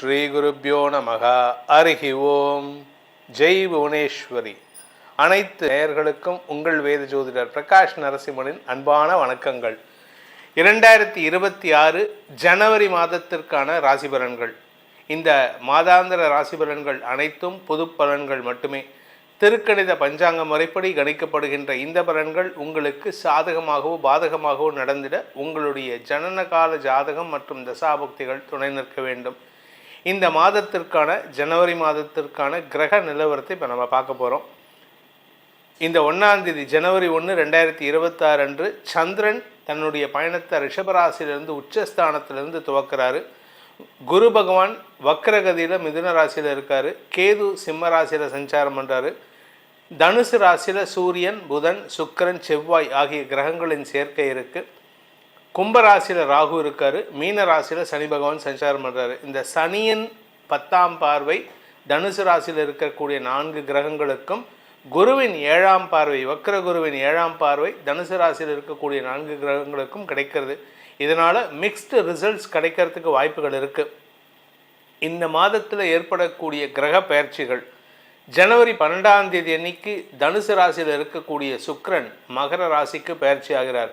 ஸ்ரீ குருப்பியோ நமக. அருகி ஓம். ஜெய் புவனேஸ்வரி. அனைத்து நேயர்களுக்கும் உங்கள் வேத ஜோதிடர் பிரகாஷ் நரசிம்மனின் அன்பான வணக்கங்கள். இரண்டாயிரத்தி இருபத்தி ஆறு ஜனவரி மாதத்திற்கான ராசி பலன்கள் இந்த மாதாந்திர ராசி பலன்கள் அனைத்தும் பொது பலன்கள் மட்டுமே. திருக்கணித பஞ்சாங்க முறைப்படி கணிக்கப்படுகின்ற இந்த பலன்கள் உங்களுக்கு சாதகமாகவோ பாதகமாகவோ நடந்திட உங்களுடைய ஜனனகால ஜாதகம் மற்றும் தசாபக்திகள் துணை நிற்க வேண்டும். இந்த மாதத்திற்கான ஜனவரி மாதத்திற்கான கிரக நிலவரத்தை இப்போ நம்ம பார்க்க போகிறோம் இந்த ஒன்றாந்தேதி ஜனவரி ஒன்று ரெண்டாயிரத்தி இருபத்தாறு அன்று சந்திரன் தன்னுடைய பயணத்தை ரிஷபராசியிலிருந்து உச்சஸ்தானத்திலிருந்து துவக்கிறாரு. குரு பகவான் வக்கரகதியில் மிதுன ராசியில் இருக்கார். கேது சிம்ம ராசியில் சஞ்சாரம் பண்ணுறாரு தனுசு ராசியில் சூரியன் புதன் சுக்கிரன் செவ்வாய் ஆகிய கிரகங்களின் சேர்க்கை இருக்குது கும்பராசியில் ராகு இருக்கார் மீன ராசியில் சனி பகவான் சஞ்சாரம் பண்ணுறாரு இந்த சனியின் பத்தாம் பார்வை தனுசு ராசியில் இருக்கக்கூடிய நான்கு கிரகங்களுக்கும் குருவின் ஏழாம் பார்வை வக்கர குருவின் ஏழாம் பார்வை தனுசு ராசியில் இருக்கக்கூடிய நான்கு கிரகங்களுக்கும் கிடைக்கிறது. இதனால் மிக்ஸ்டு ரிசல்ட்ஸ் கிடைக்கிறதுக்கு வாய்ப்புகள் இருக்குது இந்த மாதத்தில் ஏற்படக்கூடிய கிரக பயிற்சிகள் ஜனவரி பன்னெண்டாம் தேதி அன்னைக்கு தனுசு ராசியில் இருக்கக்கூடிய சுக்ரன் மகர ராசிக்கு பயிற்சி ஆகிறார்.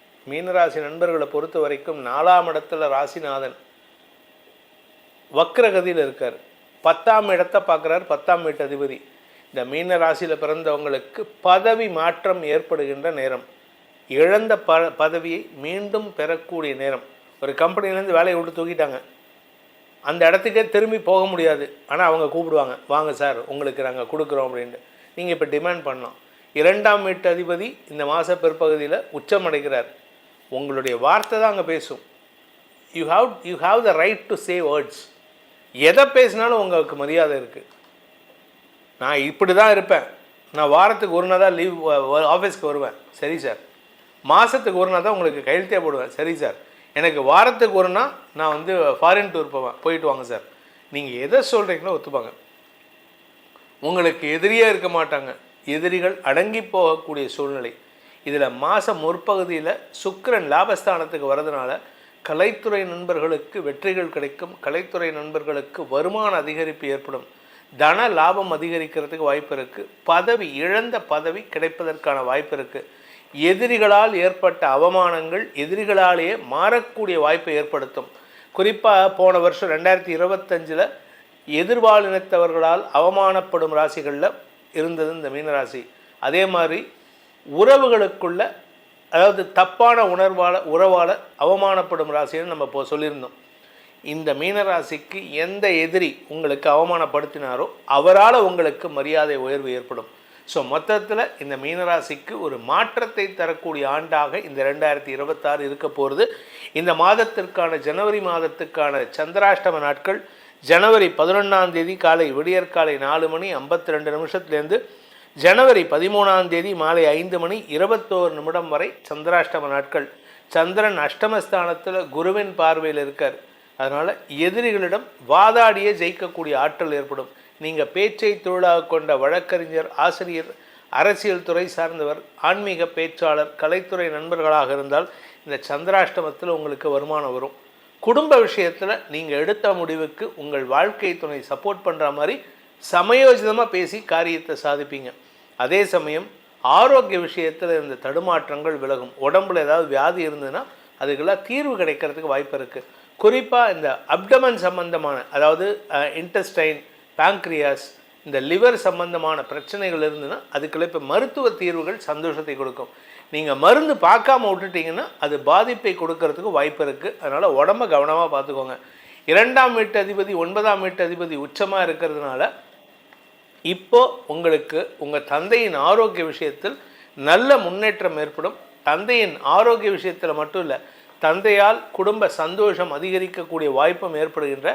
மீனராசி நண்பர்களை பொறுத்த வரைக்கும் நாலாம் இடத்துல ராசிநாதன் வக்ரகதியில் இருக்கார். பத்தாம் இடத்தை பார்க்குறார். பத்தாம் வீட்டு அதிபதி. இந்த மீன ராசியில் பிறந்தவங்களுக்கு பதவி மாற்றம் ஏற்படுகின்ற நேரம். இழந்த ப பதவியை மீண்டும் பெறக்கூடிய நேரம். ஒரு கம்பெனிலேருந்து வேலையை விட்டு தூக்கிட்டாங்க. அந்த இடத்துக்கே திரும்பி போக முடியாது. ஆனால் அவங்க கூப்பிடுவாங்க வாங்க சார் உங்களுக்கு நாங்கள் கொடுக்குறோம் அப்படின்ட்டு. நீங்கள் இப்போ டிமாண்ட் பண்ணோம் இரண்டாம் வீட்டு அதிபதி இந்த மாத பிற்பகுதியில் உச்சமடைகிறார் உங்களுடைய வார்த்தை தான் அங்கே பேசும். You have you have the right to say words எதை பேசினாலும் உங்களுக்கு மரியாதை இருக்குது நான் இப்படி தான் இருப்பேன். நான் வாரத்துக்கு ஒரு நாள் தான் லீவ் ஆஃபீஸ்க்கு வருவேன். சரி சார் மாதத்துக்கு ஒரு நாள் தான் உங்களுக்கு கையெழுத்தே போடுவேன். சரி சார் எனக்கு வாரத்துக்கு ஒரு நாள் நான் வந்து ஃபாரின் டூர் போவேன். போயிட்டு வாங்க சார் நீங்கள் எதை சொல்கிறீங்களோ ஒத்துப்பாங்க. உங்களுக்கு எதிரியே இருக்க மாட்டாங்க. எதிரிகள் அடங்கி போகக்கூடிய சூழ்நிலை. இதில் மாத முற்பகுதியில் சுக்கரன் லாபஸ்தானத்துக்கு வரதுனால கலைத்துறை நண்பர்களுக்கு வெற்றிகள் கிடைக்கும். கலைத்துறை நண்பர்களுக்கு வருமான அதிகரிப்பு ஏற்படும். தன லாபம் அதிகரிக்கிறதுக்கு வாய்ப்பு இருக்குது பதவி இழந்த பதவி கிடைப்பதற்கான வாய்ப்பு இருக்குது எதிரிகளால் ஏற்பட்ட அவமானங்கள் எதிரிகளாலேயே மாறக்கூடிய வாய்ப்பை ஏற்படுத்தும். குறிப்பாக போன வருஷம் ரெண்டாயிரத்தி இருபத்தஞ்சில் எதிர்பாலினத்தவர்களால் அவமானப்படும் ராசிகளில் இருந்தது இந்த மீனராசி. அதே மாதிரி உறவுகளுக்குள்ள அதாவது தப்பான உணர்வால் உறவால் அவமானப்படும் ராசின்னு நம்ம இப்போ சொல்லியிருந்தோம். இந்த மீனராசிக்கு எந்த எதிரி உங்களுக்கு அவமானப்படுத்தினாரோ அவரால் உங்களுக்கு மரியாதை உயர்வு ஏற்படும். ஸோ மொத்தத்தில் இந்த மீனராசிக்கு ஒரு மாற்றத்தை தரக்கூடிய ஆண்டாக இந்த ரெண்டாயிரத்தி இருபத்தாறு இருக்க போகிறது இந்த மாதத்திற்கான ஜனவரி மாதத்துக்கான சந்திராஷ்டம நாட்கள் ஜனவரி பதினொன்றாம் தேதி காலை விடியற்காலை நாலு மணி ஐம்பத்தி ரெண்டு நிமிஷத்துலேருந்து ஜனவரி பதிமூணாம் தேதி மாலை ஐந்து மணி இருபத்தோரு நிமிடம் வரை சந்திராஷ்டம நாட்கள். சந்திரன் அஷ்டமஸ்தானத்தில் குருவின் பார்வையில் இருக்கார். அதனால் எதிரிகளிடம் வாதாடியே ஜெயிக்கக்கூடிய ஆற்றல் ஏற்படும். நீங்கள் பேச்சை தொழிலாக கொண்ட வழக்கறிஞர் ஆசிரியர் அரசியல் துறை சார்ந்தவர் ஆன்மீக பேச்சாளர் கலைத்துறை நண்பர்களாக இருந்தால் இந்த சந்திராஷ்டமத்தில் உங்களுக்கு வருமானம் வரும். குடும்ப விஷயத்தில் நீங்கள் எடுத்த முடிவுக்கு உங்கள் வாழ்க்கை துணை சப்போர்ட் பண்ணுற மாதிரி சமயோஜிதமாக பேசி காரியத்தை சாதிப்பீங்க. அதே சமயம் ஆரோக்கிய விஷயத்தில் இந்த தடுமாற்றங்கள் விலகும். உடம்புல ஏதாவது வியாதி இருந்ததுன்னா அதுக்கெல்லாம் தீர்வு கிடைக்கிறதுக்கு வாய்ப்பு இருக்குது குறிப்பாக இந்த அப்டமன் சம்பந்தமான அதாவது இன்டெஸ்டைன் பேங்க்ரியாஸ் இந்த லிவர் சம்பந்தமான பிரச்சனைகள் இருந்ததுன்னா அதுக்குள்ள இப்போ மருத்துவ தீர்வுகள் சந்தோஷத்தை கொடுக்கும். நீங்கள் மருந்து பார்க்காம விட்டுட்டீங்கன்னா அது பாதிப்பை கொடுக்கறதுக்கு வாய்ப்பு இருக்குது அதனால் உடம்ப கவனமாக பார்த்துக்கோங்க. இரண்டாம் வீட்டு அதிபதி ஒன்பதாம் வீட்டு அதிபதி உச்சமாக இருக்கிறதுனால இப்போ உங்களுக்கு உங்கள் தந்தையின் ஆரோக்கிய விஷயத்தில் நல்ல முன்னேற்றம் ஏற்படும். தந்தையின் ஆரோக்கிய விஷயத்தில் மட்டும் இல்லை தந்தையால் குடும்ப சந்தோஷம் அதிகரிக்கக்கூடிய வாய்ப்பும் ஏற்படுகின்ற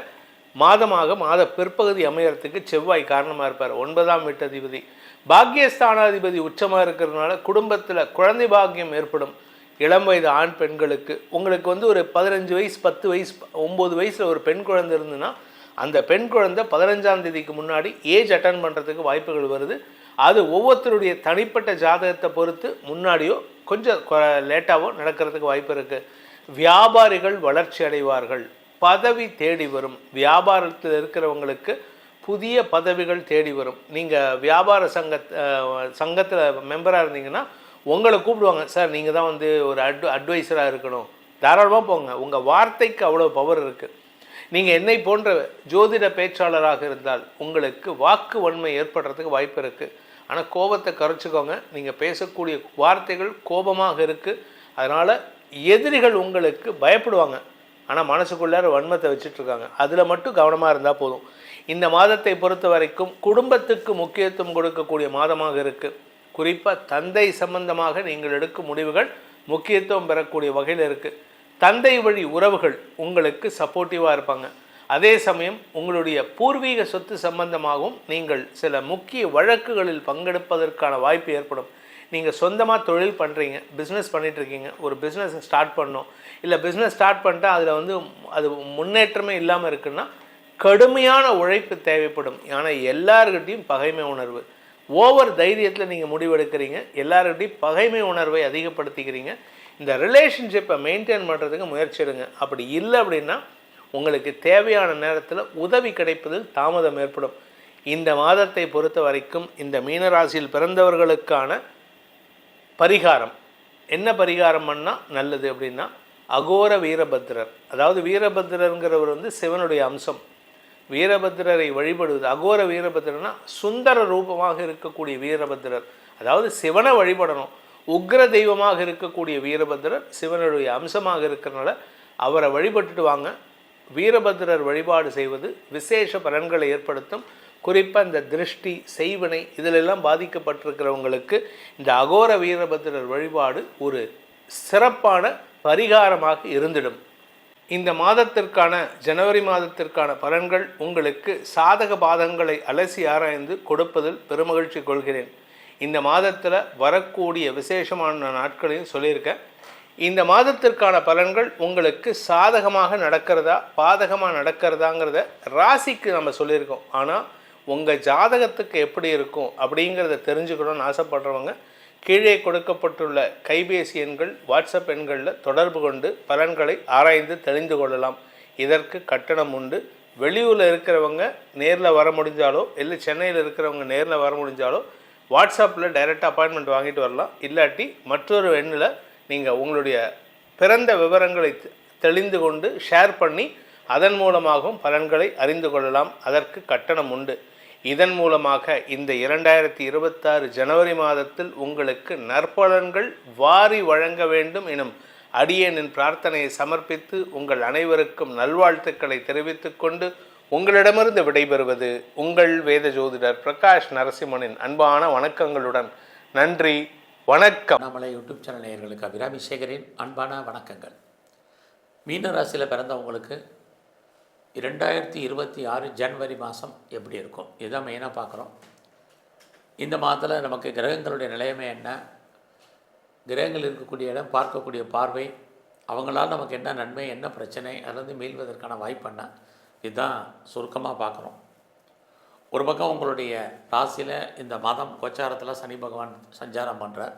மாதமாக மாத பிற்பகுதி அமையறதுக்கு செவ்வாய் காரணமாக இருப்பார். ஒன்பதாம் வீட்டதிபதி. பாக்கியஸ்தானாதிபதி உச்சமாக இருக்கிறதுனால குடும்பத்தில் குழந்தை பாக்கியம் ஏற்படும். இளம் வயது ஆண் பெண்களுக்கு. உங்களுக்கு வந்து ஒரு பதினஞ்சு வயசு பத்து வயசு ஒம்பது வயசில் ஒரு பெண் குழந்தை இருந்துன்னா அந்த பெண் குழந்தை பதினஞ்சாம் தேதிக்கு முன்னாடி ஏஜ் அட்டன் பண்ணுறதுக்கு வாய்ப்புகள் வருது. அது ஒவ்வொருத்தருடைய தனிப்பட்ட ஜாதகத்தை பொறுத்து முன்னாடியோ கொஞ்சம் லேட்டாகவோ நடக்கிறதுக்கு வாய்ப்பு இருக்குது வியாபாரிகள் வளர்ச்சி அடைவார்கள். பதவி தேடி வரும். வியாபாரத்தில் இருக்கிறவங்களுக்கு புதிய பதவிகள் தேடி வரும். நீங்கள் வியாபார சங்க சங்கத்தில் மெம்பராக இருந்தீங்கன்னா உங்களை கூப்பிடுவாங்க சார் நீங்கள் தான் வந்து ஒரு அட் அட்வைஸராக இருக்கணும். தாராளமாக போங்க. உங்கள் வார்த்தைக்கு அவ்வளோ பவர் இருக்குது நீங்கள் என்னை போன்ற ஜோதிட பேச்சாளராக இருந்தால் உங்களுக்கு வாக்கு வன்மை ஏற்படுறதுக்கு வாய்ப்பு இருக்குது ஆனால் கோபத்தை கரைச்சிக்கோங்க நீங்கள் பேசக்கூடிய வார்த்தைகள் கோபமாக இருக்குது அதனால் எதிரிகள் உங்களுக்கு பயப்படுவாங்க. ஆனால் மனசுக்குள்ளார வன்மத்தை வச்சுட்ருக்காங்க. அதில் மட்டும் கவனமாக இருந்தால் போதும். இந்த மாதத்தை பொறுத்த வரைக்கும் குடும்பத்துக்கு முக்கியத்துவம் கொடுக்கக்கூடிய மாதமாக இருக்குது குறிப்பாக தந்தை சம்பந்தமாக நீங்கள் எடுக்கும் முடிவுகள் முக்கியத்துவம் பெறக்கூடிய வகையில் இருக்குது தந்தை வழி உறவுகள் உங்களுக்கு சப்போர்ட்டிவாக இருப்பாங்க. அதே சமயம் உங்களுடைய பூர்வீக சொத்து சம்பந்தமாகவும் நீங்கள் சில முக்கிய வழக்குகளில் பங்கெடுப்பதற்கான வாய்ப்பு ஏற்படும். நீங்கள் சொந்தமாக தொழில் பண்ணுறீங்க பிஸ்னஸ் பண்ணிகிட்ருக்கீங்க ஒரு பிஸ்னஸை ஸ்டார்ட் பண்ணோம் இல்லை பிஸ்னஸ் ஸ்டார்ட் பண்ணிட்டா அதில் வந்து அது முன்னேற்றமே இல்லாமல் இருக்குன்னா கடுமையான உழைப்பு தேவைப்படும். ஆனால் எல்லார்கிட்டையும் பகைமை உணர்வு. ஓவர் தைரியத்தில் நீங்கள் முடிவெடுக்கிறீங்க எல்லார்கிட்டையும் பகைமை உணர்வை அதிகப்படுத்திக்கிறீங்க. இந்த ரிலேஷன்ஷிப்பை மெயின்டைன் பண்ணுறதுக்கு முயற்சி எடுங்க. அப்படி இல்லை அப்படின்னா உங்களுக்கு தேவையான நேரத்தில் உதவி கிடைப்பதில் தாமதம் ஏற்படும். இந்த மாதத்தை பொறுத்த வரைக்கும் இந்த மீனராசியில் பிறந்தவர்களுக்கான பரிகாரம். என்ன பரிகாரம் பண்ணால் நல்லது அப்படின்னா அகோர வீரபத்ரர். அதாவது வீரபத்ரருங்கிறவர் வந்து சிவனுடைய அம்சம். வீரபத்ரரை வழிபடுவது அகோர வீரபத்ரர்னா சுந்தர ரூபமாக இருக்கக்கூடிய வீரபத்ரர். அதாவது சிவனை வழிபடணும். உக்ர தெய்வமாக இருக்கக்கூடிய வீரபத்ரர் சிவனுடைய அம்சமாக இருக்கிறனால அவரை வழிபட்டுட்டு வாங்க. வீரபத்ரர் வழிபாடு செய்வது விசேஷ பலன்களை ஏற்படுத்தும். குறிப்பாக இந்த திருஷ்டி செய்வினை இதிலெல்லாம் பாதிக்கப்பட்டிருக்கிறவங்களுக்கு இந்த அகோர வீரபத்ரர் வழிபாடு ஒரு சிறப்பான பரிகாரமாக இருந்திடும். இந்த மாதத்திற்கான ஜனவரி மாதத்திற்கான பலன்கள் உங்களுக்கு சாதக பாதங்களை அலசி ஆராய்ந்து கொடுப்பதில் பெருமகிழ்ச்சி கொள்கிறேன். இந்த மாதத்தில் வரக்கூடிய விசேஷமான நாட்களையும் சொல்லியிருக்கேன். இந்த மாதத்திற்கான பலன்கள் உங்களுக்கு சாதகமாக நடக்கிறதா பாதகமாக நடக்கிறதாங்கிறத ராசிக்கு நம்ம சொல்லியிருக்கோம். ஆனால் உங்கள் ஜாதகத்துக்கு எப்படி இருக்கும் அப்படிங்கிறத தெரிஞ்சுக்கணும்னு ஆசைப்படுறவங்க கீழே கொடுக்கப்பட்டுள்ள கைபேசி எண்கள் வாட்ஸ்அப் எண்களில் தொடர்பு கொண்டு பலன்களை ஆராய்ந்து தெளிந்து கொள்ளலாம். இதற்கு கட்டணம் உண்டு. வெளியூரில் இருக்கிறவங்க நேரில் வர முடிஞ்சாலோ இல்லை சென்னையில் இருக்கிறவங்க நேரில் வர முடிஞ்சாலோ வாட்ஸ்அப்பில் டைரெக்டாக அப்பாயின்மெண்ட் வாங்கிட்டு வரலாம். இல்லாட்டி மற்றொரு எண்ணில் நீங்கள் உங்களுடைய பிறந்த விவரங்களை தெளிந்து கொண்டு ஷேர் பண்ணி அதன் மூலமாகவும் பலன்களை அறிந்து கொள்ளலாம். அதற்கு கட்டணம் உண்டு. இதன் மூலமாக இந்த இரண்டாயிரத்தி இருபத்தாறு ஜனவரி மாதத்தில் உங்களுக்கு நற்பலன்கள் வாரி வழங்க வேண்டும் எனும் அடியனின் பிரார்த்தனையை சமர்ப்பித்து உங்கள் அனைவருக்கும் நல்வாழ்த்துக்களை தெரிவித்துக்கொண்டு உங்களிடமிருந்து விடைபெறுவது உங்கள் வேத ஜோதிடர் பிரகாஷ் நரசிம்மனின் அன்பான வணக்கங்களுடன். நன்றி வணக்கம். நம்மளை யூடியூப் சேனல் நேயர்களுக்கு அபிராமிசேகரின் அன்பான வணக்கங்கள். மீன ராசியில் பிறந்தவங்களுக்கு இரண்டாயிரத்தி இருபத்தி ஆறு ஜனவரி மாதம் எப்படி இருக்கும்? இதுதான் மெயினாக பார்க்குறோம்? இந்த மாதத்தில் நமக்கு கிரகங்களுடைய நிலைமை என்ன? கிரகங்கள் இருக்கக்கூடிய இடம் பார்க்கக்கூடிய பார்வை அவங்களால் நமக்கு என்ன நன்மை என்ன பிரச்சனை அதுலேருந்து மீள்வதற்கான வாய்ப்பு என்ன? இதுதான் சுருக்கமாக பார்க்குறோம். ஒரு பக்கம் உங்களுடைய ராசியில் இந்த மாதம் கோச்சாரத்தில் சனி பகவான் சஞ்சாரம் பண்ணுறார்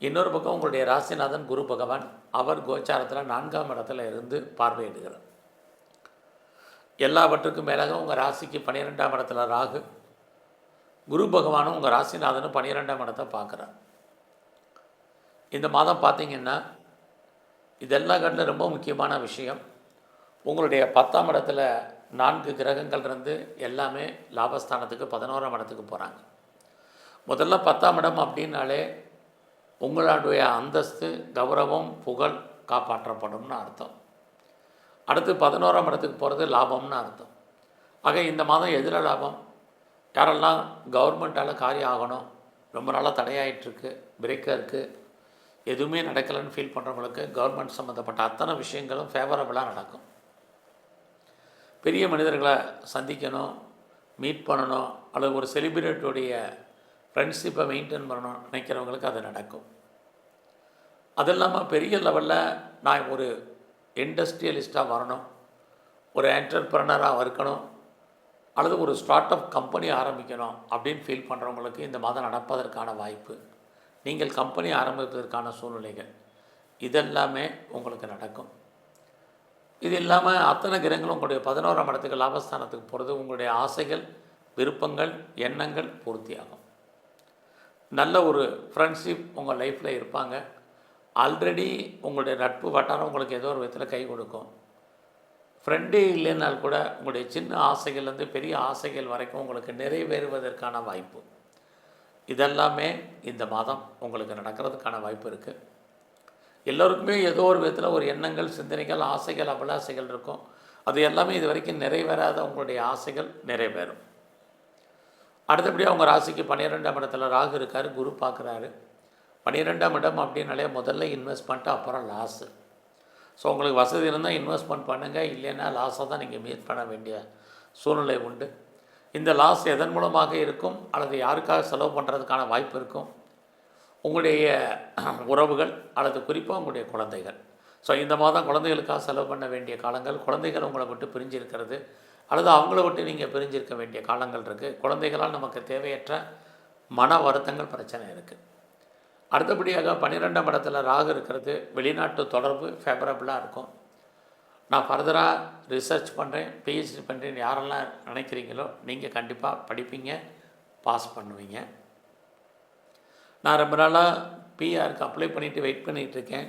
இன்னொரு பக்கம் உங்களுடைய ராசிநாதன் குரு பகவான் அவர் கோச்சாரத்தில் நான்காம் இடத்துல இருந்து பார்வையிடுகிறார். எல்லாவற்றுக்கும் மேலாக உங்கள் ராசிக்கு பன்னிரெண்டாம் இடத்துல ராகு குரு பகவானும் உங்கள் ராசிநாதனும் பன்னிரெண்டாம் இடத்தை பார்க்குறார். இந்த மாதம் பார்த்தீங்கன்னா இதெல்லாம் கண்டில் ரொம்ப முக்கியமான விஷயம். உங்களுடைய பத்தாம் இடத்துல நான்கு கிரகங்கள் இருந்து எல்லாமே லாபஸ்தானத்துக்கு பதினோராம் இடத்துக்கு போகிறாங்க முதல்ல பத்தாம் இடம் அப்படின்னாலே உங்களுடைய அந்தஸ்து கௌரவம் புகழ் காப்பாற்றப்படும்னு அர்த்தம். அடுத்து பதினோராம் இடத்துக்கு போகிறது லாபம்னு அர்த்தம். ஆக இந்த மாதம் எதில் லாபம்? யாரெல்லாம் கவர்மெண்ட்டால் காரியம் ஆகணும் ரொம்ப நாளாக தடையாயிட்ருக்கு பிரேக்காக இருக்குது எதுவுமே நடக்கலைன்னு ஃபீல் பண்ணுறவங்களுக்கு கவர்மெண்ட் சம்மந்தப்பட்ட அத்தனை விஷயங்களும் ஃபேவரபுளாக நடக்கும். பெரிய மனிதர்களை சந்திக்கணும் மீட் பண்ணணும் அல்லது ஒரு செலிபிரிட்டியுடைய ஃப்ரெண்ட்ஷிப்பை மெயின்டைன் பண்ணணும் நினைக்கிறவங்களுக்கு அது நடக்கும். அது இல்லாமல் பெரிய லெவலில் நான் ஒரு இண்டஸ்ட்ரியலிஸ்ட்டாக வரணும் ஒரு என்டர்பிரனராக இருக்கணும் அல்லது ஒரு ஸ்டார்ட் அப் கம்பெனி ஆரம்பிக்கணும் அப்படின்னு ஃபீல் பண்ணுறவங்களுக்கு இந்த மாதம் நடப்பதற்கான வாய்ப்பு. நீங்கள் கம்பெனி ஆரம்பிப்பதற்கான சூழ்நிலைகள் இதெல்லாமே உங்களுக்கு நடக்கும். இது இல்லாமல் அத்தனை கிரகங்களும் உங்களுடைய பதினோராம் இடத்துக்கு லாபஸ்தானத்துக்கு போகிறது உங்களுடைய ஆசைகள் விருப்பங்கள் எண்ணங்கள் பூர்த்தியாகும். நல்ல ஒரு ஃப்ரெண்ட்ஷிப் உங்கள் லைஃப்பில் இருப்பாங்க. ஆல்ரெடி உங்களுடைய நட்பு வட்டாரம் உங்களுக்கு ஏதோ ஒரு விதத்தில் கை கொடுக்கும். ஃப்ரெண்டே இல்லைனால் கூட உங்களுடைய சின்ன ஆசைகள்லேருந்து பெரிய ஆசைகள் வரைக்கும் உங்களுக்கு நிறைவேறுவதற்கான வாய்ப்பு. இதெல்லாமே இந்த மாதம் உங்களுக்கு நடக்கிறதுக்கான வாய்ப்பு இருக்குது எல்லோருக்குமே ஏதோ ஒரு விதத்தில் ஒரு எண்ணங்கள் சிந்தனைகள் ஆசைகள் அபிலாசைகள் இருக்கும். அது எல்லாமே இது வரைக்கும் நிறைவேறாத உங்களுடைய ஆசைகள் நிறைவேறும். அடுத்தபடியாக அவங்க ராசிக்கு பன்னிரெண்டாம் இடத்துல ராகு இருக்கார் குரு பார்க்குறாரு பன்னிரெண்டாம் இடம் அப்படின்னாலே முதல்ல இன்வெஸ்ட்மெண்ட்டு அப்புறம் லாஸு ஸோ உங்களுக்கு வசதி இருந்தால் இன்வெஸ்ட்மெண்ட் பண்ணுங்கள் இல்லைன்னா லாஸாக தான் நீங்கள் மீட் பண்ண வேண்டிய சூழ்நிலை உண்டு. இந்த லாஸ் எதன் மூலமாக இருக்கும் அல்லது யாருக்காக செலவு பண்ணுறதுக்கான வாய்ப்பு இருக்கும் உங்களுடைய உறவுகள் அல்லது குறிப்பாக உங்களுடைய குழந்தைகள். ஸோ இந்த மாதம் குழந்தைகளுக்காக செலவு பண்ண வேண்டிய காலங்கள் குழந்தைகள் உங்களை விட்டு பிரிஞ்சிருக்கிறது அல்லது அவங்கள விட்டு நீங்கள் பிரிஞ்சிருக்க வேண்டிய காலங்கள் இருக்குது குழந்தைகளால் நமக்கு தேவையற்ற மன வருத்தங்கள் பிரச்சனை இருக்குது அடுத்தபடியாக பன்னிரெண்டாம் இடத்துல ராகு இருக்கிறது. வெளிநாட்டு தொடர்பு ஃபேவரபுளாக இருக்கும். நான் ஃபர்தராக ரிசர்ச் பண்ணுறேன் பிஹெச்டி பண்ணுறேன்னு யாரெல்லாம் நினைக்கிறீங்களோ நீங்கள் கண்டிப்பாக படிப்பீங்க பாஸ் பண்ணுவீங்க. நான் ரொம்ப நாளாக பிஆருக்கு அப்ளை பண்ணிவிட்டு வெயிட் பண்ணிகிட்டு இருக்கேன்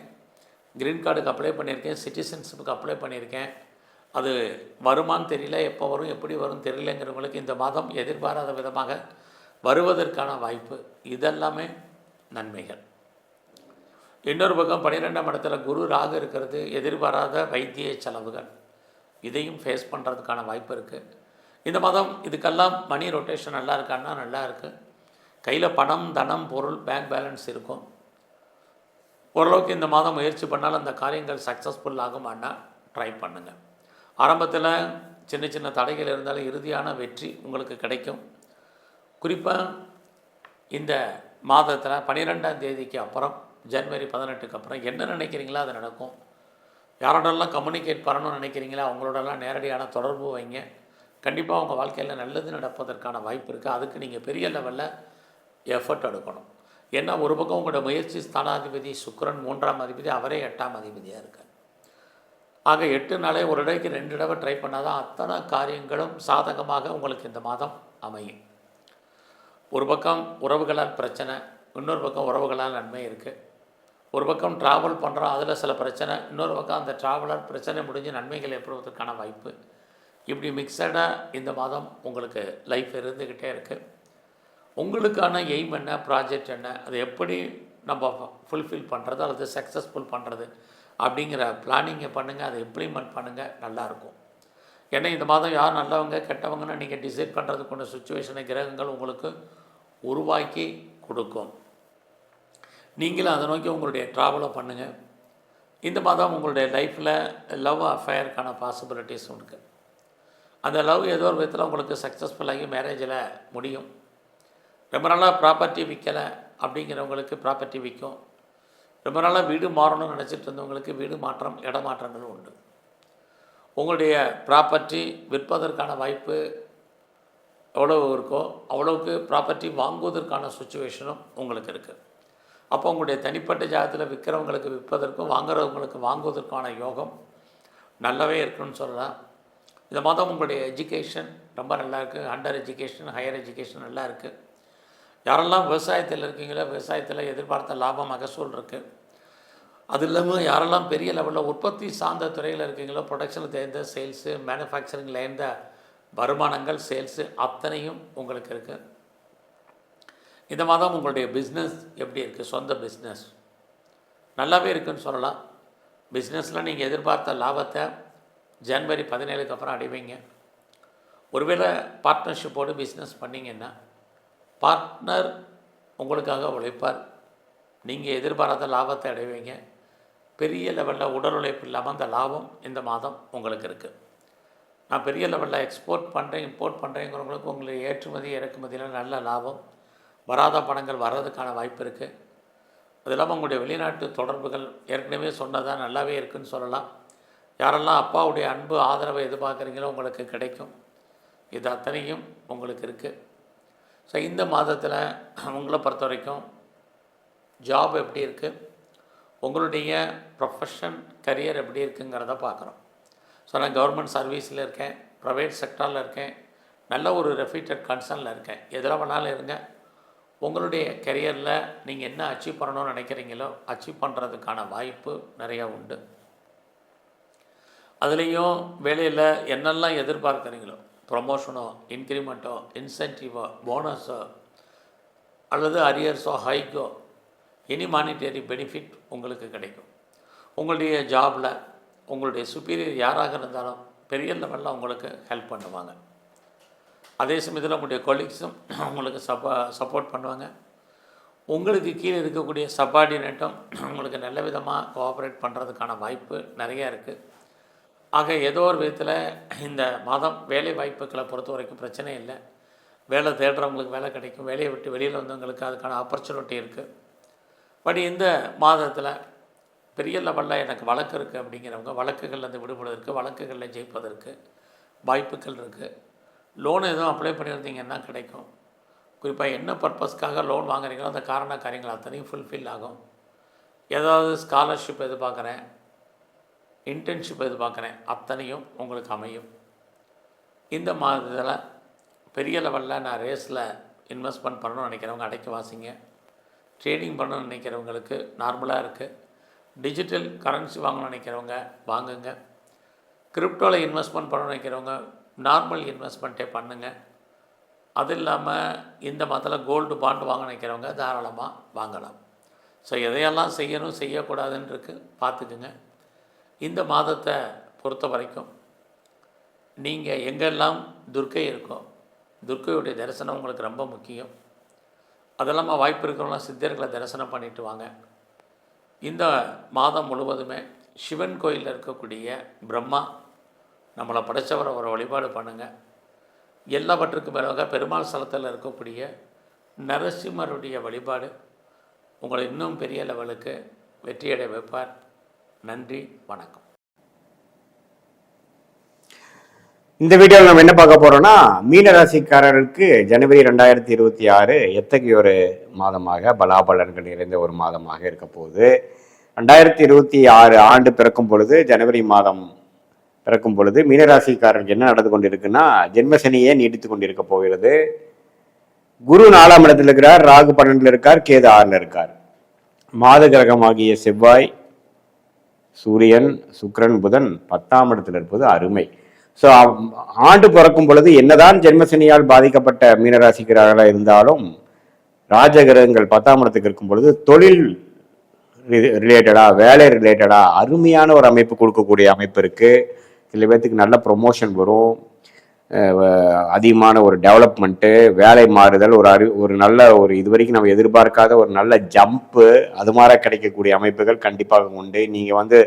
க்ரீன் கார்டுக்கு அப்ளை பண்ணியிருக்கேன். சிட்டிசன்ஷிப்புக்கு அப்ளை பண்ணியிருக்கேன். அது வருமான்னு தெரியல எப்போ வரும் எப்படி வரும் தெரியலங்கிறவங்களுக்கு இந்த மாதம் எதிர்பாராத விதமாக வருவதற்கான வாய்ப்பு. இதெல்லாமே நன்மைகள். இன்னொரு பக்கம் பன்னிரெண்டாம் இடத்துல குரு ராகு இருக்கிறது எதிர்பாராத வைத்திய செலவுகள். இதையும் ஃபேஸ் பண்ணுறதுக்கான வாய்ப்பு இருக்குது இந்த மாதம் இதுக்கெல்லாம் மணி ரொட்டேஷன் நல்லா இருக்கான்னா நல்லா இருக்குது கையில் பணம் தனம் பொருள் பேங்க் பேலன்ஸ் இருக்கும். ஓரளவுக்கு இந்த மாதம் முயற்சி பண்ணாலும் அந்த காரியங்கள் சக்ஸஸ்ஃபுல் ஆகுமான்னா ட்ரை பண்ணுங்கள் ஆரம்பத்தில் சின்ன சின்ன தடைகள் இருந்தாலும் இறுதியான வெற்றி உங்களுக்கு கிடைக்கும். குறிப்பாக இந்த மாதத்தில் பன்னிரெண்டாம் தேதிக்கு அப்புறம் ஜனவரி பதினெட்டுக்கு அப்புறம் என்ன நினைக்கிறீங்களோ அது நடக்கும். யாரோடலாம் கம்யூனிகேட் பண்ணணும்னு நினைக்கிறீங்களோ அவங்களோடலாம் நேரடியான தொடர்பு வைங்க. கண்டிப்பாக உங்கள் வாழ்க்கையில் நல்லது நடப்பதற்கான வாய்ப்பு இருக்குது அதுக்கு நீங்கள் பெரிய லெவலில் எஃபர்ட் எடுக்கணும். ஏன்னா ஒரு பக்கம் உங்களோட முயற்சி ஸ்தானாதிபதி சுக்கரன் மூன்றாம் அதிபதி அவரே எட்டாம் அதிபதியாக இருக்கார். ஆக எட்டு நாளே ஒரு இடைக்கு ரெண்டு தடவை ட்ரை பண்ணால் தான் அத்தனை காரியங்களும் சாதகமாக உங்களுக்கு இந்த மாதம் அமையும். ஒரு பக்கம் உறவுகளால் பிரச்சனை இன்னொரு பக்கம் உறவுகளால் நன்மை இருக்குது ஒரு பக்கம் ட்ராவல் பண்ணுறோம் அதில் சில பிரச்சனை இன்னொரு பக்கம் அந்த ட்ராவலர் பிரச்சனை முடிஞ்சு நன்மைகள் ஏற்படுவதற்கான வாய்ப்பு. இப்படி மிக்சடாக இந்த மாதம் உங்களுக்கு லைஃப் இருந்துக்கிட்டே இருக்குது உங்களுக்கான எய்ம் என்ன ப்ராஜெக்ட் என்ன அதை எப்படி நம்ம ஃபுல்ஃபில் பண்ணுறது அல்லது சக்ஸஸ்ஃபுல் பண்ணுறது அப்படிங்கிற பிளானிங்கை பண்ணுங்கள் அதை இம்ப்ளிமெண்ட் பண்ணுங்கள் நல்லாயிருக்கும் ஏன்னா இந்த மாதம் யார் நல்லவங்க கெட்டவங்கன்னு நீங்கள் டிசைட் பண்ணுறதுக்குள்ள சுச்சுவேஷனை கிரகங்கள் உங்களுக்கு உருவாக்கி கொடுக்கும். நீங்களும் அதை நோக்கி உங்களுடைய ட்ராவலை பண்ணுங்கள் இந்த மாதம் உங்களுடைய லைஃப்பில் லவ் அஃபேருக்கான பாசிபிலிட்டிஸ் இருக்குது அந்த லவ் ஏதோ ஒரு விதத்தில் உங்களுக்கு சக்ஸஸ்ஃபுல்லாகி மேரேஜில் முடியும். ரொம்ப நாளாக ப்ராப்பர்ட்டி விற்கலை அப்படிங்கிறவங்களுக்கு ப்ராப்பர்ட்டி விற்கும் ரொம்ப நாளாக வீடு மாறணும்னு நினச்சிட்டு இருந்தவங்களுக்கு வீடு மாற்றம் இடமாற்றங்கள் உண்டு. உங்களுடைய ப்ராப்பர்ட்டி விற்பதற்கான வாய்ப்பு எவ்வளோ இருக்கோ அவ்வளோவுக்கு ப்ராப்பர்ட்டி வாங்குவதற்கான சுச்சுவேஷனும் உங்களுக்கு இருக்குது அப்போ உங்களுடைய தனிப்பட்ட ஜாதத்தில் விற்கிறவங்களுக்கு விற்பதற்கும் வாங்குறவங்களுக்கு வாங்குவதற்கான யோகம் நல்லாவே இருக்குன்னு சொல்லலாம். இந்த மாதம் உங்களுடைய எஜுகேஷன் ரொம்ப நல்லா இருக்குது அண்டர் எஜுகேஷன் ஹையர் எஜுகேஷன் நல்லா இருக்குது யாரெல்லாம் விவசாயத்தில் இருக்கீங்களோ விவசாயத்தில் எதிர்பார்த்த லாபம் மகசூல் இருக்குது அது இல்லாமல் யாரெல்லாம் பெரிய லெவலில் உற்பத்தி சார்ந்த துறையில் இருக்கீங்களோ ப்ரொடக்ஷனில் தேர்ந்த சேல்ஸு மேனுஃபேக்சரிங்கில் இருந்த வருமானங்கள் சேல்ஸு அத்தனையும் உங்களுக்கு இருக்குது இந்த மாதம் உங்களுடைய பிஸ்னஸ் எப்படி இருக்குது சொந்த பிஸ்னஸ் நல்லாவே இருக்குன்னு சொல்லலாம். பிஸ்னஸில் நீங்கள் எதிர்பார்த்த லாபத்தை ஜனவரி பதினேழுக்கு அப்புறம் அடைவீங்க. ஒருவேளை பார்ட்னர்ஷிப்போடு பிஸ்னஸ் பண்ணிங்கன்னா பார்ட்னர் உங்களுக்காக உழைப்பார். நீங்கள் எதிர்பாராத லாபத்தை அடைவீங்க. பெரிய லெவலில் உடல் உழைப்பு இல்லாமல் அந்த லாபம் இந்த மாதம் உங்களுக்கு இருக்குது நான் பெரிய லெவலில் எக்ஸ்போர்ட் பண்ணுறேன் இம்போர்ட் பண்ணுறேங்கிறவங்களுக்கு உங்களுக்கு ஏற்றுமதி இறக்குமதியில் நல்ல லாபம். வராத பணங்கள் வர்றதுக்கான வாய்ப்பு இருக்குது அது இல்லாமல் உங்களுடைய வெளிநாட்டு தொடர்புகள் ஏற்கனவே சொன்னதாக நல்லாவே இருக்குன்னு சொல்லலாம். யாரெல்லாம் அப்பாவுடைய அன்பு ஆதரவை எதிர்பார்க்குறீங்களோ உங்களுக்கு கிடைக்கும். இது அத்தனையும் உங்களுக்கு இருக்குது ஸோ இந்த மாதத்தில் உங்களை பொறுத்த வரைக்கும் ஜாப் எப்படி இருக்குது உங்களுடைய ப்ரொஃபஷன் கரியர் எப்படி இருக்குங்கிறத பார்க்குறோம். ஸோ நான் கவர்மெண்ட் சர்வீஸில் இருக்கேன் ப்ரைவேட் செக்டாரில் இருக்கேன் நல்ல ஒரு ரெஃபீட்டட் கன்சர்னில் இருக்கேன். எதில் வேணாலும் இருங்க. உங்களுடைய கெரியரில் நீங்கள் என்ன அச்சீவ் பண்ணணும்னு நினைக்கிறீங்களோ அச்சீவ் பண்ணுறதுக்கான வாய்ப்பு நிறையா உண்டு. அதுலேயும் வேலையில் என்னெல்லாம் எதிர்பார்க்குறீங்களோ ப்ரொமோஷனோ இன்க்ரிமெண்ட்டோ இன்சென்டிவோ போனஸோ அல்லது அரியர்ஸோ ஹைக்கோ எனி மானிட்டரி பெனிஃபிட் உங்களுக்கு கிடைக்கும். உங்களுடைய ஜாபில் உங்களுடைய சுப்பீரியர் யாராக இருந்தாலும் பெரிய லெவலில் உங்களுக்கு ஹெல்ப் பண்ணுவாங்க. அதே சமயத்தில் உங்களுடைய கொலீக்ஸும் உங்களுக்கு சப்போ சப்போர்ட் பண்ணுவாங்க. உங்களுக்கு கீழே இருக்கக்கூடிய சப்பார்டினேட்டும் உங்களுக்கு நல்ல விதமாக கோஆப்ரேட் பண்ணுறதுக்கான வாய்ப்பு நிறையா இருக்குது ஆக ஏதோ ஒரு விதத்தில் இந்த மாதம் வேலை வாய்ப்புகளை பொறுத்த வரைக்கும் பிரச்சனை இல்லை. வேலை தேடுறவங்களுக்கு வேலை கிடைக்கும். வேலையை விட்டு வெளியில் வந்தவங்களுக்கு அதுக்கான ஆப்பர்ச்சுனிட்டி இருக்குது பட் இந்த மாதத்தில் பெரிய லெவலில் எனக்கு வழக்கு இருக்குது அப்படிங்கிறவங்க வழக்குகள்லேருந்து விடுபடுவதற்கு வழக்குகளில் ஜெயிப்பதற்கு வாய்ப்புகள் இருக்குது லோன் எதுவும் அப்ளை பண்ணியிருந்தீங்கன்னா கிடைக்கும். குறிப்பாக என்ன பர்பஸ்க்காக லோன் வாங்குறீங்களோ அந்த காரண காரியங்கள் அத்தனையும் ஃபுல்ஃபில் ஆகும். ஏதாவது ஸ்காலர்ஷிப் எதிர்பார்க்குறேன். இன்டர்ன்ஷிப் எதிர்பார்க்குறேன். அத்தனையும் உங்களுக்கு அமையும். இந்த மாதத்தில் பெரிய லெவலில் நான் ரேஸில் இன்வெஸ்ட்மெண்ட் பண்ணணும்னு நினைக்கிறவங்க அடைக்க வாசிங்க. ட்ரேடிங் பண்ணணும்னு நினைக்கிறவங்களுக்கு நார்மலாக இருக்குது டிஜிட்டல் கரன்சி வாங்கணும்னு நினைக்கிறவங்க வாங்குங்க. கிரிப்டோவில் இன்வெஸ்ட்மெண்ட் பண்ணணும்னு நினைக்கிறவங்க நார்மல் இன்வெஸ்ட்மெண்ட்டே பண்ணுங்கள் அது இல்லாமல் இந்த மாதத்தில் கோல்டு பாண்டு வாங்க நினைக்கிறவங்க தாராளமாக வாங்கலாம். ஸோ எதையெல்லாம் செய்யணும் செய்யக்கூடாதுன்னு இருக்குது பார்த்துக்குங்க. இந்த மாதத்தை பொறுத்த வரைக்கும் நீங்கள் எங்கெல்லாம் துர்க்கை இருக்கோ துர்க்கையுடைய தரிசனம் உங்களுக்கு ரொம்ப முக்கியம். அது இல்லாமல் வாய்ப்பு இருக்கிறவங்களாம் சித்தர்களை தரிசனம் பண்ணிட்டு வாங்க. இந்த மாதம் முழுவதுமே சிவன் கோயிலில் இருக்கக்கூடிய பிரம்மா நம்மளை படைச்சவரை ஒரு வழிபாடு பண்ணுங்கள் எல்லாவற்றுக்கும் மேலாக பெருமாள் ஸ்தலத்தில் இருக்கக்கூடிய நரசிம்மருடைய வழிபாடு உங்களை இன்னும் பெரிய லெவலுக்கு வெற்றியடை வைப்பார். நன்றி வணக்கம். இந்த வீடியோவில் நம்ம என்ன பார்க்க போறோம்னா மீனராசிக்காரர்களுக்கு ஜனவரி ரெண்டாயிரத்தி இருபத்தி ஆறு எத்தகைய ஒரு மாதமாக பலாபலன்கள் நிறைந்த ஒரு மாதமாக இருக்க போகுது. ரெண்டாயிரத்தி இருபத்தி ஆறு ஆண்டு பிறக்கும் பொழுது ஜனவரி மாதம் பிறக்கும் பொழுது மீனராசிக்காரர்களுக்கு என்ன நடந்து கொண்டிருக்குன்னா ஜென்மசனியே நீடித்து கொண்டிருக்க போகிறது. குரு நாலாம் இடத்துல இருக்கிறார் ராகு பன்னெண்டில் இருக்கார் கேது ஆறில் இருக்கார். மாத கிரகமாகிய செவ்வாய் சூரியன் சுக்கரன் புதன் பத்தாம் இடத்துல இருப்பது அருமை. ஸோ ஆண்டு பிறக்கும் பொழுது என்னதான் ஜென்மசனியால் பாதிக்கப்பட்ட மீனராசிக்காரர்களாக இருந்தாலும் ராஜகிரகங்கள் பத்தாம் இடத்துக்கு இருக்கும் பொழுது தொழில் ரிலேட்டடா வேலை ரிலேட்டடா அருமையான ஒரு அமைப்பு கொடுக்கக்கூடிய அமைப்பு இருக்கு. சில பேர்த்துக்கு நல்ல ப்ரொமோஷன் வரும். அதிகமான ஒரு டெவலப்மெண்ட்டு வேலை மாறுதல் ஒரு அறி ஒரு நல்ல ஒரு இது வரைக்கும் நம்ம எதிர்பார்க்காத ஒரு நல்ல ஜம்ப்பு அது மாதிரி கிடைக்கக்கூடிய அமைப்புகள் கண்டிப்பாக உண்டு. நீங்கள் வந்து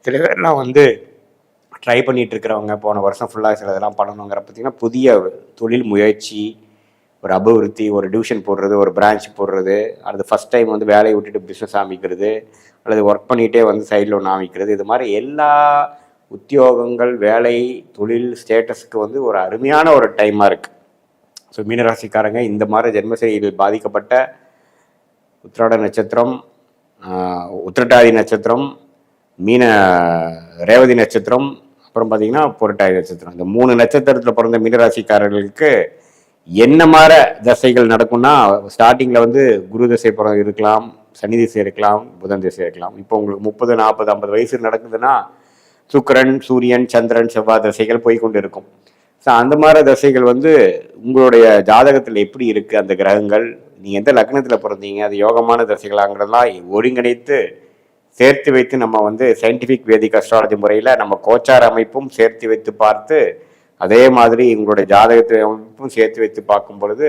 சில பேர்லாம் வந்து ட்ரை பண்ணிட்டு இருக்கிறவங்க போன வருஷம் ஃபுல்லாக சில இதெல்லாம் பண்ணணுங்கிற பார்த்தீங்கன்னா புதிய தொழில் முயற்சி ஒரு அபிவிருத்தி ஒரு டிவிஷன் போடுறது ஒரு பிரான்ச் போடுறது அல்லது ஃபஸ்ட் டைம் வந்து வேலையை விட்டுட்டு பிஸ்னஸ் ஆமிக்கிறது அல்லது ஒர்க் பண்ணிகிட்டே வந்து சைடில் ஒன்று ஆமிக்கிறது இது மாதிரி எல்லா உத்தியோகங்கள் வேலை தொழில் ஸ்டேட்டஸ்க்கு வந்து ஒரு அருமையான ஒரு டைமாக இருக்குது ஸோ மீனராசிக்காரங்க இந்த மாதிரி ஜென்மசையில் பாதிக்கப்பட்ட உத்திராட நட்சத்திரம் உத்திரட்டாதி நட்சத்திரம் மீன ரேவதி நட்சத்திரம் அப்புறம் பார்த்தீங்கன்னா புரட்டாதி நட்சத்திரம். இந்த மூணு நட்சத்திரத்தில் பிறந்த மீனராசிக்காரர்களுக்கு என்ன மாதிரி தசைகள் நடக்கும்னா ஸ்டார்டிங்கில் வந்து குரு தசை பிறகு இருக்கலாம் சனி திசை இருக்கலாம் புதன் திசை இருக்கலாம். இப்போ உங்களுக்கு முப்பது நாற்பது ஐம்பது வயசு நடக்குதுன்னா சுக்கிரன் சூரியன் சந்திரன் செவ்வாய் தசைகள் போய் கொண்டு இருக்கும் ஸோ அந்த மாதிரி தசைகள் வந்து உங்களுடைய ஜாதகத்தில் எப்படி இருக்குது அந்த கிரகங்கள் நீங்கள் எந்த லக்னத்தில் பிறந்தீங்க? அது யோகமான தசைகளாங்கிறதெல்லாம் ஒருங்கிணைத்து சேர்த்து வைத்து நம்ம வந்து சயின்டிஃபிக் வேதிக் அஸ்ட்ராலஜி முறையில் நம்ம கோச்சார அமைப்பும் சேர்த்து வைத்து பார்த்து அதே மாதிரி உங்களுடைய ஜாதகத்தை அமைப்பும் சேர்த்து வைத்து பார்க்கும் பொழுது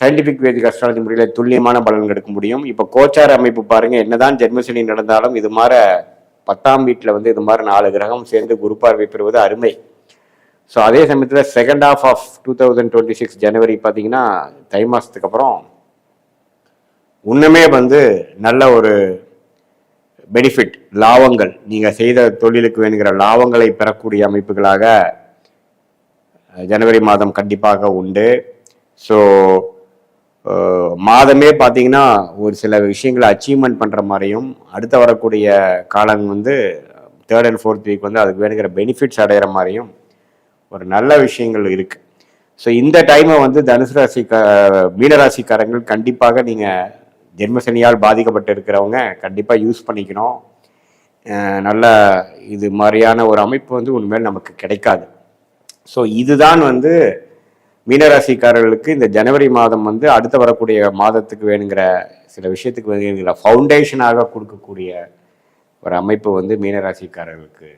சயின்டிஃபிக் வேதிக் அஸ்ட்ராலஜி முறையில் துல்லியமான பலன் எடுக்க முடியும். இப்போ கோச்சார அமைப்பு பாருங்கள் என்னதான் ஜென்மசனி நடந்தாலும் இது மாதிரி பத்தாம் வீட்டில் வந்து இது மாதிரி நாலு கிரகம் சேர்ந்து குரு பார்வை பெறுவது அருமை. ஸோ அதே சமயத்தில் second half of two thousand twenty six ஜனவரி பார்த்தீங்கன்னா தை மாதத்துக்கு அப்புறம் இன்னுமே வந்து நல்ல ஒரு பெனிஃபிட் லாபங்கள் நீங்கள் செய்த தொழிலுக்கு வேணுங்கிற லாபங்களை பெறக்கூடிய அமைப்புகளாக ஜனவரி மாதம் கண்டிப்பாக உண்டு. ஸோ மாதமே பார்த்தீங்கன்னா ஒரு சில விஷயங்களை அச்சீவ்மெண்ட் பண்ணுற மாதிரியும் அடுத்து வரக்கூடிய காலம் வந்து தேர்ட் அண்ட் ஃபோர்த் வீக் வந்து அதுக்கு வேணுங்கிற பெனிஃபிட்ஸ் அடையிற மாதிரியும் ஒரு நல்ல விஷயங்கள் இருக்குது ஸோ இந்த டைமை வந்து தனுசு ராசி மீனராசிக்காரங்கள் கண்டிப்பாக நீங்கள் ஜென்மசனியால் பாதிக்கப்பட்டு இருக்கிறவங்க கண்டிப்பாக யூஸ் பண்ணிக்கணும். நல்ல இது மாதிரியான ஒரு அமைப்பு வந்து உண்மையில் நமக்கு கிடைக்காது. ஸோ இதுதான் வந்து மீனராசிக்காரர்களுக்கு இந்த ஜனவரி மாதம் வந்து அடுத்து வரக்கூடிய மாதத்துக்கு வேணுங்கிற சில விஷயத்துக்கு வேணுங்கிற ஃபவுண்டேஷனாக கொடுக்கக்கூடிய ஒரு அமைப்பு வந்து மீனராசிக்காரர்களுக்கு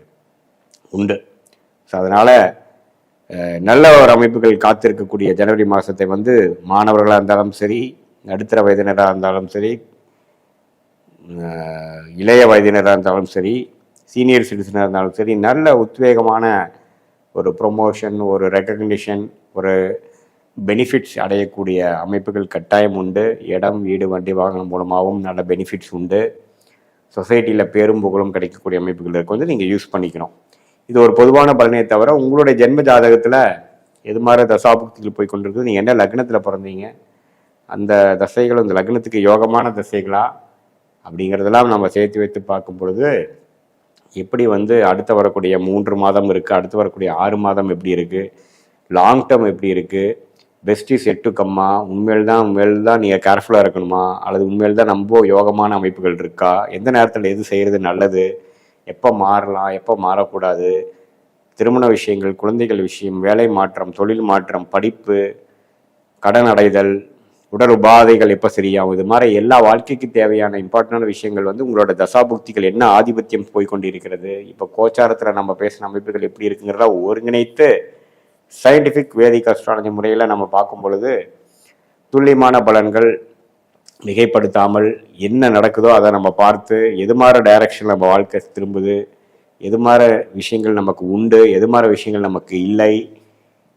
உண்டு. ஸோ அதனால் நல்ல ஒரு அமைப்புகள் காத்திருக்கக்கூடிய ஜனவரி மாதத்தை வந்து மாணவர்களாக இருந்தாலும் சரி நடுத்தர வயதினராக இருந்தாலும் சரி இளைய வயதினராக இருந்தாலும் சரி சீனியர் சிட்டிசனாக இருந்தாலும் சரி நல்ல உத்வேகமான ஒரு ப்ரொமோஷன் ஒரு ரெக்கக்னிஷன் ஒரு பெனிஃபிட்ஸ் அடையக்கூடிய அமைப்புகள் கட்டாயம் உண்டு. இடம் வீடு வண்டி வாகனம் மூலமாகவும் நல்ல பெனிஃபிட்ஸ் உண்டு. சொசைட்டியில் பேரும் புகழும் கிடைக்கக்கூடிய அமைப்புகள் இருக்கு. வந்து நீங்கள் யூஸ் பண்ணிக்கணும். இது ஒரு பொதுவான பலனே தவிர உங்களுடைய ஜென்ம ஜாதகத்தில் எது மாதிரி தசாபுக்திகள் போய் கொண்டிருக்கு நீங்கள் என்ன லக்னத்தில் பிறந்தீங்க அந்த தசைகள் அந்த லக்னத்துக்கு யோகமான தசைகளா அப்படிங்கிறதெல்லாம் நம்ம சேர்த்து வைத்து பார்க்கும் பொழுது எப்படி வந்து அடுத்து வரக்கூடிய மூன்று மாதம் இருக்குது அடுத்து வரக்கூடிய ஆறு மாதம் எப்படி இருக்குது லாங் டேர்ம் எப்படி இருக்குது பெஸ்டிஸ் இஸ் எட்டு கம்மா உண்மையில் தான் உண்மையில் தான் நீங்கள் கேர்ஃபுல்லாக இருக்கணுமா? அல்லது உண்மையில் தான் ரொம்ப யோகமான அமைப்புகள் இருக்கா? எந்த நேரத்தில் எது செய்கிறது நல்லது? எப்போ மாறலாம்? எப்போ மாறக்கூடாது? திருமண விஷயங்கள் குழந்தைகள் விஷயம் வேலை மாற்றம் தொழில் மாற்றம் படிப்பு கடன் அடைதல் உடல் உபாதைகள் எப்போ சரியாகும்? இது மாதிரி எல்லா வாழ்க்கைக்கு தேவையான இம்பார்ட்டண்டான விஷயங்கள் வந்து உங்களோட தசாபுக்திகள் என்ன ஆதிபத்தியம் போய்கொண்டிருக்கிறது இப்போ கோச்சாரத்தில் நம்ம பேசின அமைப்புகள் எப்படி இருக்குங்கிறத ஒருங்கிணைத்து சயின்டிஃபிக் வேதிக் அஸ்ட்ராலஜி முறையில் நம்ம பார்க்கும் பொழுது துல்லியமான பலன்கள் மிகைப்படுத்தாமல் என்ன நடக்குதோ அதை நம்ம பார்த்து எது மாதிரி டைரக்ஷன் நம்ம வாழ்க்கை திரும்புது எது மாதிரி விஷயங்கள் நமக்கு உண்டு எது மாதிரி விஷயங்கள் நமக்கு இல்லை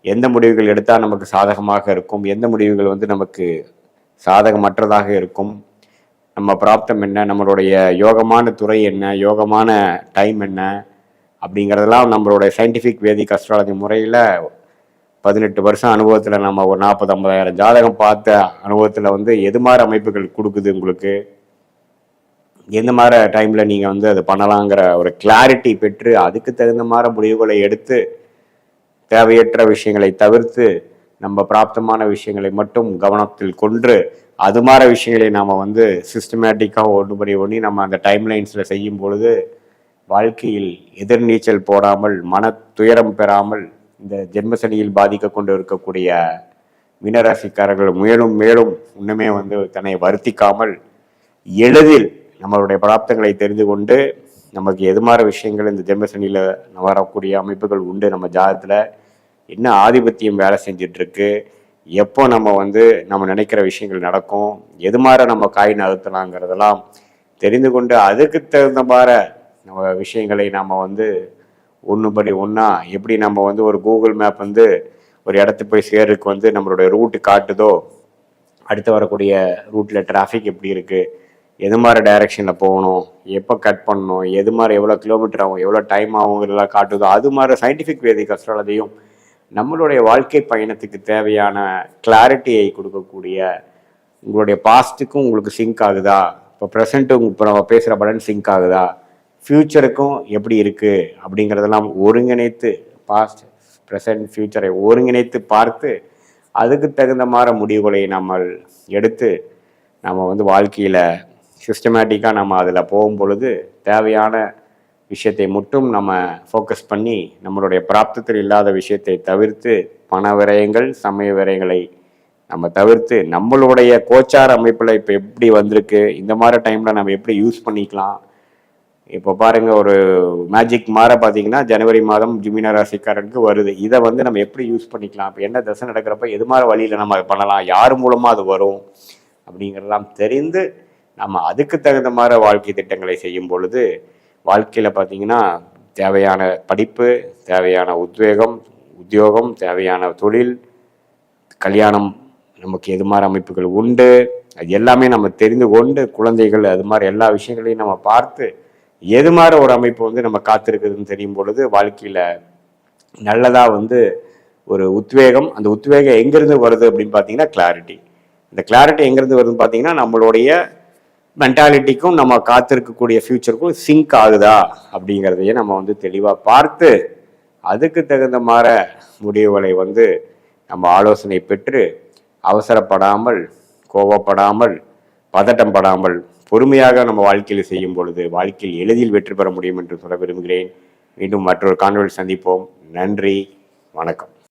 எந்த முடிவுகள் எடுத்தால் நமக்கு சாதகமாக இருக்கும் எந்த முடிவுகள் வந்து நமக்கு சாதகமற்றதாக இருக்கும் நம்ம பிராப்தம் என்ன நம்மளுடைய யோகமான துறை என்ன யோகமான டைம் என்ன அப்படிங்கிறதெல்லாம் நம்மளுடைய சயின்டிஃபிக் வேதிக் அஸ்ட்ராலஜி முறையில் பதினெட்டு வருஷம் அனுபவத்தில் நம்ம ஒரு நாற்பது ஐம்பதாயிரம் ஜாதகம் பார்த்த அனுபவத்தில் வந்து எது மாதிரி அமைப்புகள் கொடுக்குது உங்களுக்கு? எந்த மாதிரி டைமில் நீங்கள் வந்து அது பண்ணலாங்கிற ஒரு கிளாரிட்டி பெற்று அதுக்கு தகுந்த மாதிரி முடிவுகளை எடுத்து தேவையற்ற விஷயங்களை தவிர்த்து நம்ம பிராப்தமான விஷயங்களை மட்டும் கவனத்தில் கொண்டு அது மாதிரி விஷயங்களை நாம் வந்து சிஸ்டமேட்டிக்காக ஒன்று பண்ணி ஒன்றி நம்ம அந்த டைம் லைன்ஸில் செய்யும் பொழுது வாழ்க்கையில் எதிர்நீச்சல் போடாமல் மன துயரம் பெறாமல் இந்த ஜென்மசனியில் பாதிக்க கொண்டு இருக்கக்கூடிய மீனராசிக்காரர்கள் மேலும் மேலும் இன்னுமே வந்து தன்னை வருத்திக்காமல் எளிதில் நம்மளுடைய பிராப்தங்களை தெரிந்து கொண்டு நமக்கு எது மாதிரி விஷயங்கள் இந்த ஜென்மசனியில் வரக்கூடிய அமைப்புகள் உண்டு நம்ம ஜாதகத்தில் என்ன ஆதிபத்தியம் வேலை செஞ்சிட்ருக்கு எப்போ நம்ம வந்து நம்ம நினைக்கிற விஷயங்கள் நடக்கும் எது மாதிரி நம்ம காய் நகர்த்தலாங்கிறதெல்லாம் தெரிந்து கொண்டு அதுக்கு தகுந்த மாதிரி நம்ம விஷயங்களை நாம் வந்து ஒன்று படி ஒன்றா எப்படி நம்ம வந்து ஒரு கூகுள் மேப் வந்து ஒரு இடத்துக்கு போய் சேர்றதுக்கு வந்து நம்மளுடைய ரூட்டு காட்டுதோ அடுத்து வரக்கூடிய ரூட்டில் டிராஃபிக் எப்படி இருக்குது எது மாதிரி டைரெக்ஷனில் போகணும் எப்போ கட் பண்ணணும் எது மாதிரி எவ்வளோ கிலோமீட்டர் ஆகும் எவ்வளோ டைம் ஆகுங்கிறதெல்லாம் காட்டுதோ அது மாதிரி சயின்டிஃபிக் வேதிக் அஸ்ட்ராலஜியும் நம்மளுடைய வாழ்க்கை பயணத்துக்கு தேவையான கிளாரிட்டியை கொடுக்கக்கூடிய உங்களுடைய பாஸ்ட்டுக்கும் உங்களுக்கு சிங்க் ஆகுதா? இப்போ ப்ரெசண்ட்டு இப்போ நம்ம பேசுகிற பலன் சிங்க் ஆகுதா? ஃப்யூச்சருக்கும் எப்படி இருக்குது அப்படிங்கிறதெல்லாம் ஒருங்கிணைத்து பாஸ்ட் ப்ரெசன்ட் ஃப்யூச்சரை ஒருங்கிணைத்து பார்த்து அதுக்கு தகுந்த மாதிரி முடிவுகளை நம்ம எடுத்து நம்ம வந்து வாழ்க்கையில் சிஸ்டமேட்டிக்காக நம்ம அதில் போகும் பொழுது தேவையான விஷயத்தை மட்டும் நம்ம ஃபோக்கஸ் பண்ணி நம்மளுடைய பிராப்தத்தில் இல்லாத விஷயத்தை தவிர்த்து பண விரயங்கள் சமய விரயங்களை நம்ம தவிர்த்து நம்மளுடைய கோச்சார அமைப்பில் இப்போ எப்படி வந்திருக்கு இந்த மாதிரி டைமில் நம்ம எப்படி யூஸ் பண்ணிக்கலாம் இப்போ பாருங்க ஒரு மேஜிக் மாற பார்த்தீங்கன்னா ஜனவரி மாதம் ஜிமினா ராசிக்காரனுக்கு வருது. இதை வந்து நம்ம எப்படி யூஸ் பண்ணிக்கலாம்? இப்போ என்ன தசை நடக்கிறப்ப எது மாதிரி வழியில் நம்ம அதை பண்ணலாம்? யார் மூலமாக அது வரும்? அப்படிங்கிறதெல்லாம் தெரிந்து நம்ம அதுக்கு தகுந்த மாதிரி வாழ்க்கை திட்டங்களை செய்யும் பொழுது வாழ்க்கையில் பார்த்தீங்கன்னா தேவையான படிப்பு தேவையான உத்வேகம் உத்தியோகம் தேவையான தொழில் கல்யாணம் நமக்கு எது மாதிரி அமைப்புகள் உண்டு? அது எல்லாமே நம்ம தெரிந்து கொண்டு குழந்தைகள் அது மாதிரி எல்லா விஷயங்களையும் நம்ம பார்த்து எது மாதிரி ஒரு அமைப்பு வந்து நம்ம காத்திருக்குதுன்னு தெரியும் பொழுது வாழ்க்கையில் நல்லதாக வந்து ஒரு உத்வேகம் அந்த உத்வேகம் எங்கேருந்து வருது அப்படின்னு பார்த்தீங்கன்னா கிளாரிட்டி இந்த கிளாரிட்டி எங்கேருந்து வருதுன்னு பார்த்தீங்கன்னா நம்மளுடைய மென்டாலிட்டிக்கும் நம்ம காத்திருக்கக்கூடிய ஃப்யூச்சருக்கும் சிங்க் ஆகுதா அப்படிங்கிறதையே நம்ம வந்து தெளிவாக பார்த்து அதுக்கு தகுந்த மாதிரி முடிவுகளை வந்து நம்ம ஆலோசனை பெற்று அவசரப்படாமல் கோபப்படாமல் பதட்டம் படாமல் பொறுமையாக நம்ம வாழ்க்கையில் செய்யும் பொழுது வாழ்க்கையில் எளிதில் வெற்றி பெற முடியும் என்று சொல்ல விரும்புகிறேன். மீண்டும் மற்றொரு காணொலி சந்திப்போம். நன்றி. வணக்கம்.